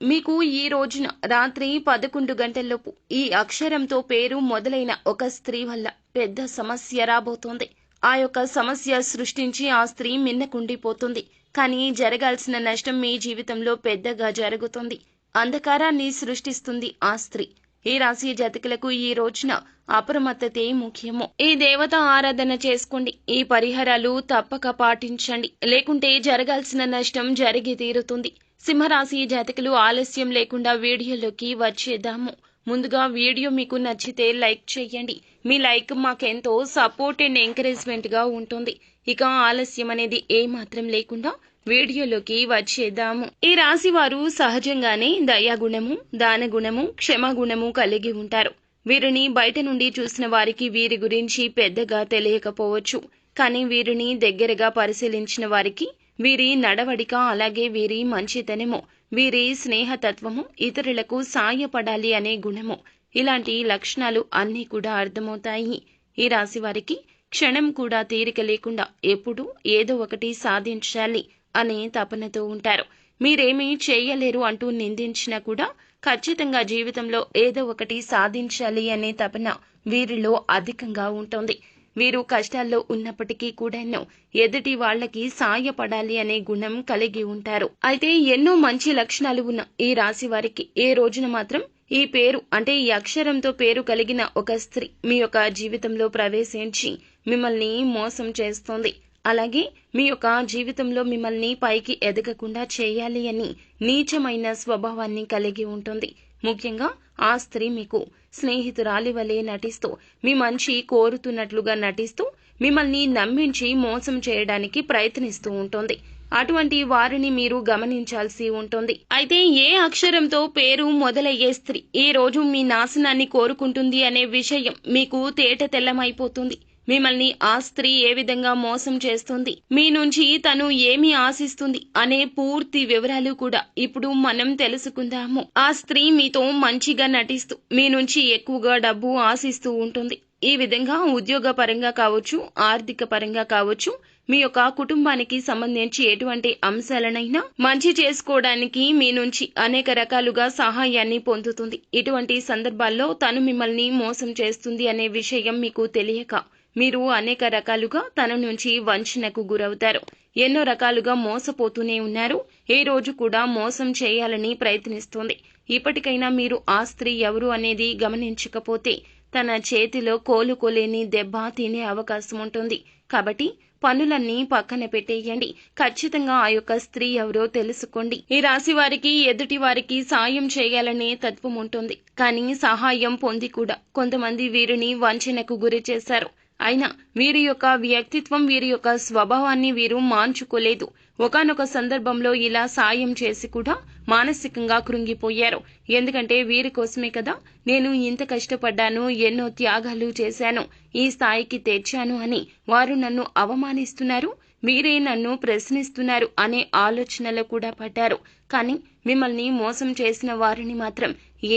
మీకు ఈ రోజున రాత్రి పదకొండు గంటల్లోపు ఈ అక్షరంతో పేరు మొదలైన ఒక స్త్రీ వల్ల పెద్ద సమస్య రాబోతోంది. ఆ యొక్క సమస్య సృష్టించి ఆ స్త్రీ మిన్నకుండిపోతుంది. కానీ జరగాల్సిన నష్టం మీ జీవితంలో పెద్దగా జరుగుతుంది. అంధకారాన్ని సృష్టిస్తుంది ఆ స్త్రీ. ఈ రాశి జాతకులకు ఈ రోజున అప్రమత్తతే ముఖ్యము. ఈ దేవత ఆరాధన చేసుకోండి. ఈ పరిహారాలు తప్పక పాటించండి. లేకుంటే జరగాల్సిన నష్టం జరిగి తీరుతుంది. సింహరాశి జాతకులు ఆలస్యం లేకుండా వీడియోలోకి వచ్చేద్దాము. ముందుగా వీడియో మీకు నచ్చితే లైక్ చేయండి. మీ లైక్ మాకెంతో సపోర్ట్ అండ్ ఎంకరేజ్మెంట్గా ఉంటుంది. ఇక ఆలస్యం అనేది ఏ మాత్రం లేకుండా వీడియోలోకి వచ్చేద్దాము. ఈ రాశి వారు సహజంగానే దయాగుణము దానగుణము క్షమాగుణము కలిగి ఉంటారు. వీరిని బయట నుండి చూసిన వారికి వీరి గురించి పెద్దగా తెలియకపోవచ్చు. కానీ వీరిని దగ్గరగా పరిశీలించిన వారికి వీరి నడవడిక అలాగే వీరి మంచితనము వీరి స్నేహతత్వము ఇతరులకు సాయపడాలి అనే గుణము. ఇలాంటి లక్షణాలు అన్నీ కూడా అర్థమవుతాయి. ఈ రాశి వారికి క్షణం కూడా తీరిక లేకుండా ఎప్పుడూ ఏదో ఒకటి సాధించాలి అనే తపనతో ఉంటారు. మీరేమీ చేయలేరు అంటూ నిందించినా కూడా ఖచ్చితంగా జీవితంలో ఏదో ఒకటి సాధించాలి అనే తపన వీరిలో అధికంగా ఉంటుంది. వీరు కష్టాల్లో ఉన్నప్పటికీ కూడాను ఎదుటి వాళ్ళకి సాయపడాలి అనే గుణం కలిగి ఉంటారు. అయితే ఎన్నో మంచి లక్షణాలు ఉన్న ఈ రాశి వారికి ఏ రోజున మాత్రం ఈ పేరు అంటే ఈ అక్షరంతో పేరు కలిగిన ఒక స్త్రీ మీ యొక్క జీవితంలో ప్రవేశించి మిమ్మల్ని మోసం చేస్తోంది. అలాగే మీ యొక్క జీవితంలో మిమ్మల్ని పైకి ఎదగకుండా చేయాలి అని నీచమైన స్వభావాన్ని కలిగి ఉంటుంది. ముఖ్యంగా ఆ స్త్రీ మీకు స్నేహితురాలి వలె నటిస్తూ మీ మంచి కోరుతున్నట్లుగా నటిస్తూ మిమ్మల్ని నమ్మించి మోసం చేయడానికి ప్రయత్నిస్తూ ఉంటుంది. అటువంటి వారిని మీరు గమనించాల్సి ఉంటుంది. అయితే ఏ అక్షరంతో పేరు మొదలయ్యే స్త్రీ ఈ రోజు మీ నాశనాన్ని కోరుకుంటుంది అనే విషయం మీకు తేట తెల్లమైపోతుంది. మిమ్మల్ని ఆ స్త్రీ ఏ విధంగా మోసం చేస్తుంది? మీ నుంచి తను ఏమి ఆశిస్తుంది? అనే పూర్తి వివరాలు కూడా ఇప్పుడు మనం తెలుసుకుందాము. ఆ స్త్రీ మీతో మంచిగా నటిస్తూ మీ నుంచి ఎక్కువగా డబ్బు ఆశిస్తూ ఉంటుంది. ఈ విధంగా ఉద్యోగ పరంగా కావచ్చు ఆర్థిక పరంగా కావచ్చు మీ యొక్క కుటుంబానికి సంబంధించి ఎటువంటి అంశాలనైనా మంచి చేసుకోవడానికి మీ నుంచి అనేక రకాలుగా సహాయాన్ని పొందుతుంది. ఇటువంటి సందర్భాల్లో తను మిమ్మల్ని మోసం చేస్తుంది అనే విషయం మీకు తెలియక మీరు అనేక రకాలుగా తన నుంచి వంచనకు గురవుతారు. ఎన్నో రకాలుగా మోసపోతూనే ఉన్నారు. ఏ రోజు కూడా మోసం చేయాలని ప్రయత్నిస్తుంది. ఇప్పటికైనా మీరు ఆ స్త్రీ ఎవరు అనేది గమనించకపోతే తన చేతిలో కోలుకోలేని దెబ్బ తినే అవకాశం ఉంటుంది. కాబట్టి పనులన్నీ పక్కన పెట్టేయండి. ఖచ్చితంగా ఆ యొక్క స్త్రీ ఎవరో తెలుసుకోండి. ఈ రాశి వారికి ఎదుటి వారికి సాయం చేయాలనే తత్వం ఉంటుంది. కానీ సహాయం పొంది కూడా కొంతమంది వీరిని వంచనకు గురి చేశారు. అయినా వీరి యొక్క వ్యక్తిత్వం వీరి యొక్క స్వభావాన్ని వీరు మాంచుకోలేదు ఒకనొక సందర్భంలో ఇలా సాయం చేసి కూడా మానసికంగా కృంగిపోయారు. ఎందుకంటే వీరి కోసమే కదా నేను ఇంత కష్టపడ్డాను ఎన్నో త్యాగాలు చేశాను ఈ స్థాయికి తెచ్చాను అని వారు నన్ను అవమానిస్తున్నారు మీరే నన్ను ప్రశ్నిస్తున్నారు అనే ఆలోచనలో కూడా పడ్డారు. కానీ మిమ్మల్ని మోసం చేసిన వారిని మాత్రం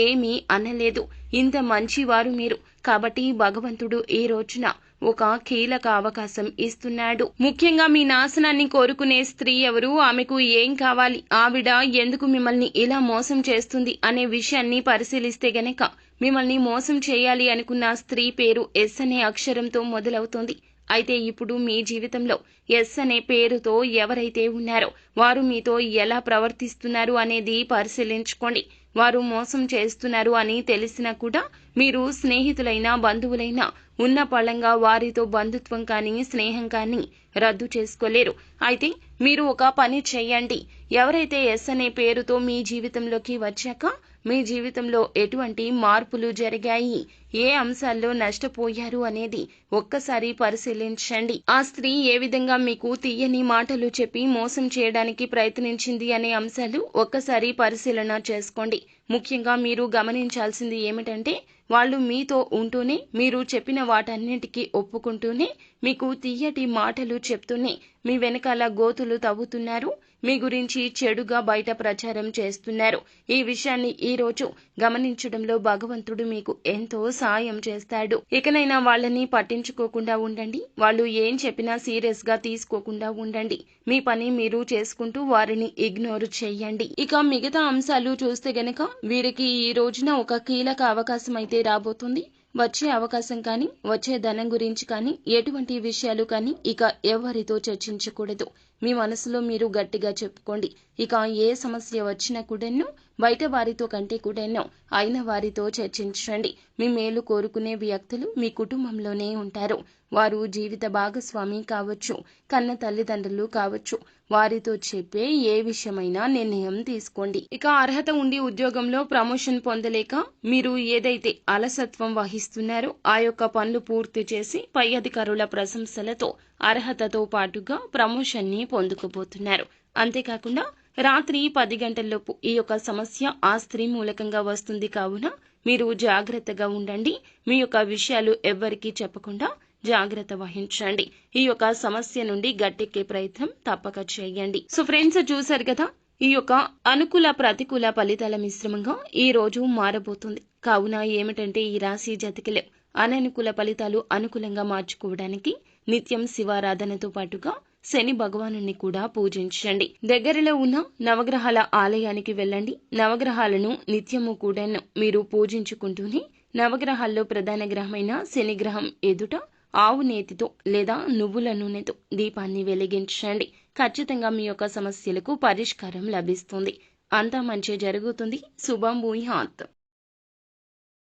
ఏమీ అనలేదు. ఇంత మంచివారు మీరు. కాబట్టి భగవంతుడు ఈ రోజున ఒక కీలక అవకాశం ఇస్తున్నాడు. ముఖ్యంగా మీ నాశనాన్ని కోరుకునే స్త్రీ ఎవరు? ఆమెకు ఏం కావాలి? ఆవిడ ఎందుకు మిమ్మల్ని ఇలా మోసం చేస్తుంది అనే విషయాన్ని పరిశీలిస్తే గనక మిమ్మల్ని మోసం చేయాలి అనుకున్న స్త్రీ పేరు ఎస్ అనే అక్షరంతో మొదలవుతుంది. అయితే ఇప్పుడు మీ జీవితంలో ఎస్ అనే పేరుతో ఎవరైతే ఉన్నారో వారు మీతో ఎలా ప్రవర్తిస్తున్నారు అనేది పరిశీలించుకోండి. వారు మోసం చేస్తున్నారు అని తెలిసినా కూడా మీరు స్నేహితులైన బంధువులైనా ఉన్న పళ్ళంగా వారితో బంధుత్వం కానీ స్నేహం కానీ రద్దు చేసుకోలేరు. అయితే మీరు ఒక పని చేయండి. ఎవరైతే ఎస్ అనే పేరుతో మీ జీవితంలోకి వచ్చాక మీ జీవితంలో ఎటువంటి మార్పులు జరిగాయి? ఏ అంశాల్లో నష్టపోయారు అనేది ఒక్కసారి పరిశీలించండి. ఆ స్త్రీ ఏ విధంగా మీకు తీయని మాటలు చెప్పి మోసం చేయడానికి ప్రయత్నించింది అనే అంశాలు ఒక్కసారి పరిశీలన చేసుకోండి. ముఖ్యంగా మీరు గమనించాల్సింది ఏమిటంటే వాళ్ళు మీతో ఉంటూనే మీరు చెప్పిన వాటన్నింటికీ ఒప్పుకుంటూనే మీకు తీయటి మాటలు చెప్తూనే మీ వెనకాల గోతులు తవ్వుతున్నారు. మీ గురించి చెడుగా బయట ప్రచారం చేస్తున్నారు. ఈ విషయాన్ని ఈ రోజు గమనించడంలో భగవంతుడు మీకు ఎంతో సాయం చేస్తాడు. ఇకనైనా వాళ్ళని పట్టించుకోకుండా ఉండండి. వాళ్ళు ఏం చెప్పినా సీరియస్గా తీసుకోకుండా ఉండండి. మీ పని మీరు చేసుకుంటూ వారిని ఇగ్నోర్ చేయండి. ఇక మిగతా అంశాలు చూస్తే గనక వీరికి ఈ రోజున ఒక కీలక అవకాశం అయితే రాబోతుంది. వచ్చే అవకాశం కానీ వచ్చే ధనం గురించి కానీ ఎటువంటి విషయాలు కానీ ఇక ఎవరితో చర్చించకూడదు. మీ మనసులో మీరు గట్టిగా చెప్పుకోండి. ఇక ఏ సమస్య వచ్చినా కూడాను బయట వారితో కంటే కూడాను అయిన వారితో చర్చించండి. మీ మేలు కోరుకునే వ్యక్తులు మీ కుటుంబంలోనే ఉంటారు. వారు జీవిత భాగస్వామి కావచ్చు కన్న తల్లిదండ్రులు కావచ్చు. వారితో చెప్పే ఏ విషయమైనా నిర్ణయం తీసుకోండి. ఇక అర్హత ఉండి ఉద్యోగంలో ప్రమోషన్ పొందలేక మీరు ఏదైతే అలసత్వం వహిస్తున్నారో ఆ యొక్క పనులు పూర్తి చేసి పై అధికారుల ప్రశంసలతో అర్హతతో పాటుగా ప్రమోషన్ని పొందుకోబోతున్నారు. అంతేకాకుండా రాత్రి పది గంటల్లోపు ఈ యొక్క సమస్య ఆ స్త్రీ మూలకంగా వస్తుంది కావున మీరు జాగ్రత్తగా ఉండండి. మీ యొక్క విషయాలు ఎవ్వరికీ చెప్పకుండా జాగ్రత్త వహించండి. ఈ యొక్క సమస్య నుండి గట్టెక్కే ప్రయత్నం తప్పక చేయండి. సో ఫ్రెండ్స్ చూసారు కదా ఈ యొక్క అనుకూల ప్రతికూల ఫలితాల మిశ్రమంగా ఈ రోజు మారబోతుంది. కావున ఏమిటంటే ఈ రాశి జతికిలే అననుకూల ఫలితాలు అనుకూలంగా మార్చుకోవడానికి నిత్యం శివారాధనతో పాటుగా శని భగవాను కూడా పూజించండి. దగ్గరలో ఉన్న నవగ్రహాల ఆలయానికి వెళ్ళండి. నవగ్రహాలను నిత్యము కూడాను మీరు పూజించుకుంటూనే నవగ్రహాల్లో ప్రధాన గ్రహమైన శని గ్రహం ఎదుట ఆవు నేతితో లేదా నువ్వుల నూనెతో దీపాన్ని వెలిగించండి. ఖచ్చితంగా మీ యొక్క సమస్యలకు పరిష్కారం లభిస్తుంది. అంతా మంచి జరుగుతుంది. శుభం భూయాత్